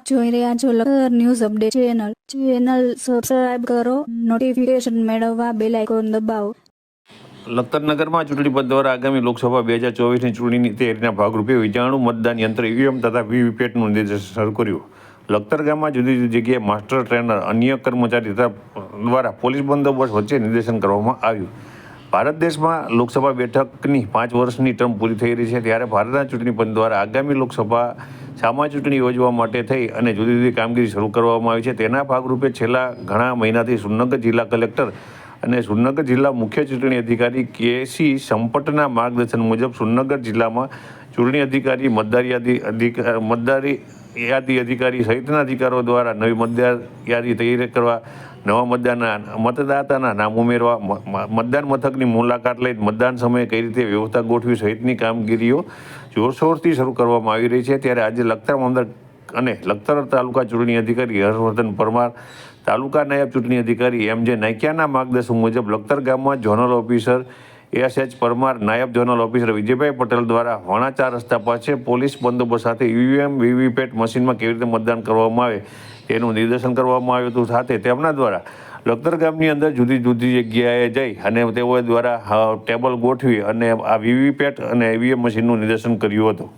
આપ જોઈ રહ્યા છો લખર news update channel. Channel subscribe કરો નોટિફિકેશન મેળવવા બેલ આઇકોન દબાવો. લખતર નગરમાં ચૂંટણી પંચ દ્વારા આગામી લોકસભા બે હજાર ચોવીસની ચૂંટણીની તૈયારીના ભાગરૂપે વિજાણુ મતદાન યંત્ર ઈવીએમ તથા વીવીપેટનું નિર્દેશન શરૂ કર્યું. લખતર ગામમાં જુદી જુદી જગ્યાએ માસ્ટર ટ્રેનર, અન્ય કર્મચારી તથા દ્વારા પોલીસ બંદોબસ્ત વચ્ચે નિર્દેશન કરવામાં આવ્યું. ભારત દેશમાં લોકસભા બેઠકની પાંચ વર્ષની ટર્મ પૂરી થઈ રહી છે ત્યારે ભારતના ચૂંટણી પંચ દ્વારા આગામી લોકસભા સામા ચૂંટણી યોજવા માટે થઈ અને જુદી જુદી કામગીરી શરૂ કરવામાં આવી છે. તેના ભાગરૂપે છેલ્લા ઘણા મહિનાથી સુરનગર જિલ્લા કલેક્ટર અને સુરનગર જિલ્લા મુખ્ય ચૂંટણી અધિકારી કેસી સંપટના માર્ગદર્શન મુજબ સુરનગર જિલ્લામાં ચૂંટણી અધિકારી, મતદાર યાદી અધિકાર મતદારી યાદી અધિકારી સહિતના અધિકારો દ્વારા નવી મતદાર યાદી તૈયાર કરવા નવા મતદારના મતદાતાના નામ ઉમેરવા મતદાન મથકની મુલાકાત લઈ મતદાન સમયે કઈ રીતે વ્યવસ્થા ગોઠવી સહિતની કામગીરીઓ જોરશોરથી શરૂ કરવામાં આવી રહી છે. ત્યારે આજે લખતર મામલતદાર અને લખતર તાલુકા ચૂંટણી અધિકારી હર્ષવર્ધન પરમાર, તાલુકા નાયબ ચૂંટણી અધિકારી એમ જે નાઇકિયાના માર્ગદર્શન મુજબ લખતર ગામમાં ઝોનલ ઓફિસર એસએચ પરમાર, નાયબ ઝોનલ ઓફિસર વિજયભાઈ પટેલ દ્વારા વણા ચાર રસ્તા પાસે પોલીસ બંદોબસ્ત સાથે ઈવીએમ વીવીપેટ મશીનમાં કેવી રીતે મતદાન કરવામાં આવે તેનું નિર્દેશન કરવામાં આવ્યું હતું સાથે તેમના દ્વારા લખતર ગામની અંદર જુદી જુદી જગ્યાએ જઈ અને તેઓ દ્વારા ટેબલ ગોઠવી અને આ વીવીપેટ અને ઈવીએમ મશીનનું નિદર્શન કર્યું હતું.